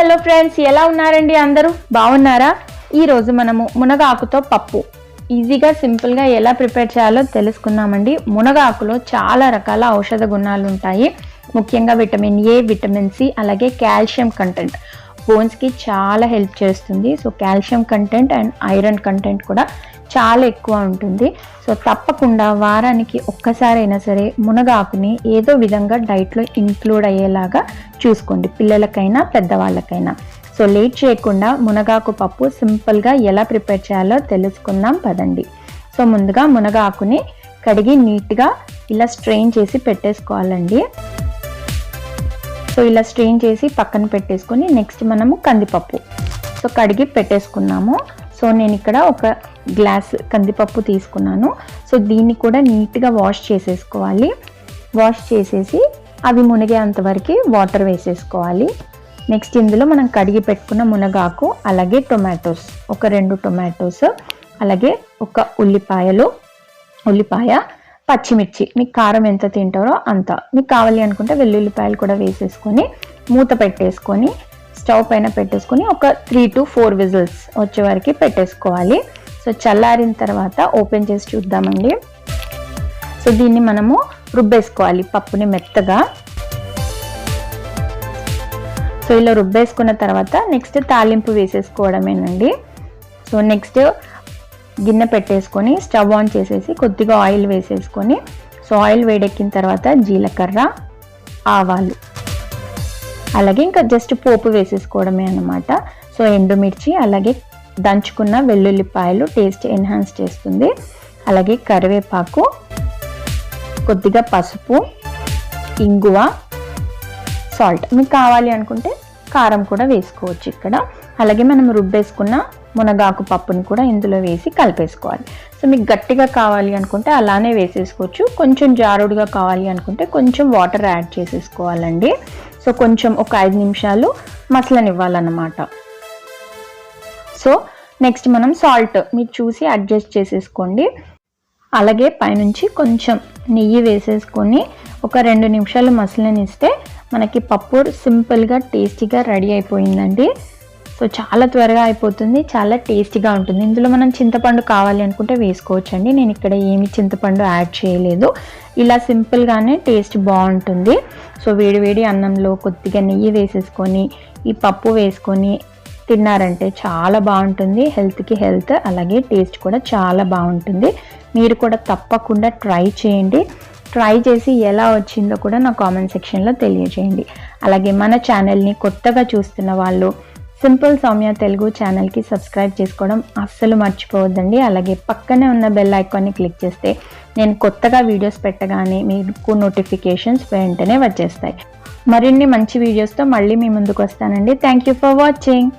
Hello friends ఎలా ఉన్నారండి అందరూ? బాగున్నారా? ఈరోజు మనము మునగాకుతో పప్పు. ఈజీగా సింపుల్గా ఎలా ప్రిపేర్ చేయాలో తెలుసుకుందామండి మునగాకులో చాలా రకాల ఔషధ గుణాలు ఉంటాయి. ముఖ్యంగా విటమిన్ ఏ విటమిన్ సి అలాగే కాల్షియం కంటెంట్. బోన్స్కి చాలా హెల్ప్ చేస్తుంది. So calcium content and iron content కూడా చాలా ఎక్కువ ఉంటుంది. సో తప్పకుండా వారానికి ఒక్కసారైనా సరే మునగాకుని ఏదో విధంగా డైట్లో ఇంక్లూడ్ అయ్యేలాగా చూసుకోండి. పిల్లలకైనా పెద్దవాళ్ళకైనా. సో లేట్ చేయకుండా మునగాకు పప్పు సింపుల్గా ఎలా ప్రిపేర్ చేయాలో తెలుసుకుందాం పదండి. సో ముందుగా మునగాకుని కడిగి నీట్గా ఇలా స్ట్రెయిన్ చేసి పెట్టేసుకోవాలండి. సో ఇలా స్ట్రెయిన్ చేసి పక్కన పెట్టేసుకొని నెక్స్ట్ మనము కందిపప్పు. సో కడిగి పెట్టేసుకున్నాము. సో నేను ఇక్కడ ఒక గ్లాస్ కందిపప్పు తీసుకున్నాను. సో దీన్ని కూడా నీట్గా వాష్ చేసేసుకోవాలి. వాష్ చేసేసి అవి మునిగేంతవరకు వాటర్ వేసేసుకోవాలి. నెక్స్ట్ ఇందులో మనం కడిగి పెట్టుకున్న మునగాకు అలాగే టొమాటోస్ ఒక రెండు టొమాటోస్ అలాగే ఒక ఉల్లిపాయలు ఉల్లిపాయ పచ్చిమిర్చి మీకు కారం ఎంత తింటారో అంత. మీకు కావాలి అనుకుంటే వెల్లుల్లిపాయలు కూడా వేసేసుకొని మూత పెట్టేసుకొని స్టవ్ పైన పెట్టేసుకొని ఒక త్రీ టు ఫోర్ విజిల్స్ వచ్చే వరకు పెట్టేసుకోవాలి. సో చల్లారిన తర్వాత ఓపెన్ చేసి చూద్దామండి. సో దీన్ని మనము రుబ్బేసుకోవాలి పప్పుని మెత్తగా. సో ఇలా రుబ్బేసుకున్న తర్వాత నెక్స్ట్ తాలింపు వేసేసుకోవడమేనండి. సో నెక్స్ట్ గిన్నె పెట్టేసుకొని స్టవ్ ఆన్ చేసేసి కొద్దిగా ఆయిల్ వేసేసుకొని సో ఆయిల్ వేడెక్కిన తర్వాత జీలకర్ర ఆవాలు. అలాగే ఇంకా జస్ట్ పోపు వేసేసుకోవడమే అనమాట సో ఎండుమిర్చి అలాగే దంచుకున్న వెల్లుల్లిపాయలు టేస్ట్ ఎన్హాన్స్ చేస్తుంది. అలాగే కరివేపాకు కొద్దిగా పసుపు ఇంగువ సాల్ట్. మీకు కావాలి అనుకుంటే కారం కూడా వేసుకోవచ్చు ఇక్కడ. అలాగే మనం రుబ్బేసుకున్న మునగాకు పప్పుని కూడా ఇందులో వేసి కలిపేసుకోవాలి. సో మీకు గట్టిగా కావాలి అనుకుంటే అలానే వేసేసుకోవచ్చు. కొంచెం జారుడుగా కావాలి అనుకుంటే కొంచెం వాటర్ యాడ్ చేసేసుకోవాలండి. సో కొంచెం ఒక ఐదు నిమిషాలు మసలనివ్వాలన్నమాట. సో నెక్స్ట్ మనం సాల్ట్ మీరు చూసి అడ్జస్ట్ చేసేసుకోండి. అలాగే పైనుంచి కొంచెం నెయ్యి వేసేసుకొని ఒక రెండు నిమిషాలు మసలనిస్తే మనకి పప్పు సింపుల్గా టేస్టీగా రెడీ అయిపోయిందండి. సో చాలా త్వరగా అయిపోతుంది చాలా టేస్టీగా ఉంటుంది. ఇందులో మనం చింతపండు కావాలి అనుకుంటే వేసుకోవచ్చండి. నేను ఇక్కడ ఏమి చింతపండు యాడ్ చేయలేదు. ఇలా సింపుల్గానే టేస్ట్ బాగుంటుంది. సో వేడివేడి అన్నంలో కొద్దిగా నెయ్యి వేసేసుకొని ఈ పప్పు వేసుకొని తిన్నారంటే చాలా బాగుంటుంది. హెల్త్కి హెల్త్ అలాగే టేస్ట్ కూడా చాలా బాగుంటుంది. మీరు కూడా తప్పకుండా ట్రై చేయండి. ట్రై చేసి ఎలా వచ్చిందో కూడా నా కామెంట్ సెక్షన్లో తెలియజేయండి. అలాగే మన ఛానల్ని కొత్తగా చూస్తున్న వాళ్ళు సింపుల్ సౌమ్య తెలుగు ఛానల్కి సబ్స్క్రైబ్ చేసుకోవడం అస్సలు మర్చిపోవద్దండి. అలాగే పక్కనే ఉన్న బెల్ ఐకాన్ని క్లిక్ చేస్తే నేను కొత్తగా వీడియోస్ పెట్టగానే మీకు నోటిఫికేషన్స్ వెంటనే వచ్చేస్తాయి. మరిన్ని మంచి వీడియోస్తో మళ్ళీ మీ ముందుకు వస్తానండి. Thank you for watching.